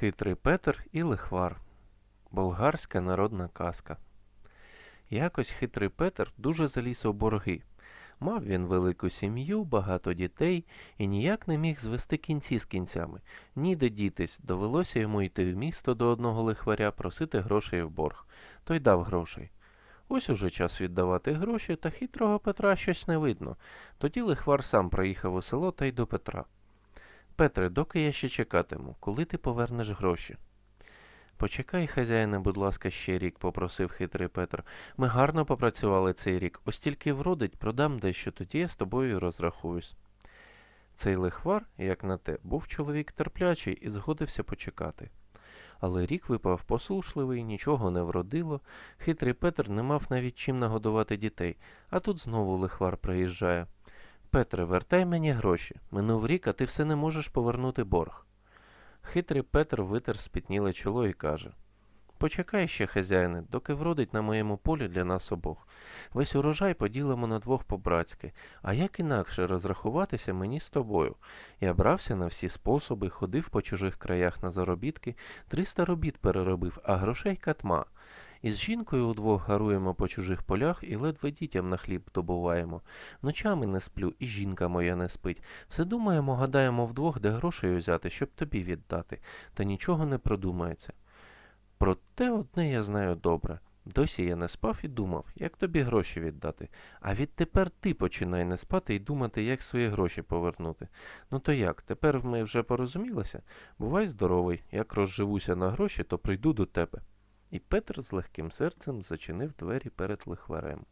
Хитрий Петр і лихвар. Болгарська народна казка. Якось хитрий Петр дуже заліз у борги. Мав він велику сім'ю, багато дітей і ніяк не міг звести кінці з кінцями. Ніде дітись, довелося йому йти в місто до одного лихваря просити грошей в борг. Той дав грошей. Ось уже час віддавати гроші, та хитрого Петра щось не видно. Тоді лихвар сам приїхав у село та й до Петра. Петре, доки я ще чекатиму, коли ти повернеш гроші? Почекай, хазяїне, будь ласка, ще рік, попросив хитрий Петр. Ми гарно попрацювали цей рік, ось тільки вродить, продам дещо, тоді я з тобою розрахуюсь. Цей лихвар, як на те, був чоловік терплячий і згодився почекати. Але рік випав посушливий, нічого не вродило, хитрий Петр не мав навіть чим нагодувати дітей, а тут знову лихвар приїжджає. Петре, вертай мені гроші. Минув рік, а ти все не можеш повернути борг. Хитрий Петр витер спітніле чоло і каже Почекай ще, хазяїне, доки вродить на моєму полі для нас обох. Весь урожай поділимо на двох по-братськи, а як інакше розрахуватися мені з тобою? Я брався на всі способи, ходив по чужих краях на заробітки, триста робіт переробив, а грошей катма. Із жінкою удвох гаруємо по чужих полях і ледве дітям на хліб добуваємо. Ночами не сплю, і жінка моя не спить. Все думаємо, гадаємо вдвох, де грошей узяти, щоб тобі віддати, та нічого не продумається. Проте одне я знаю добре. Досі я не спав і думав, як тобі гроші віддати. А відтепер ти починай не спати і думати, як свої гроші повернути. Ну то як, тепер ми вже порозумілися? Бувай здоровий, як розживуся на гроші, то прийду до тебе. І Петр з легким серцем зачинив двері перед лихварем.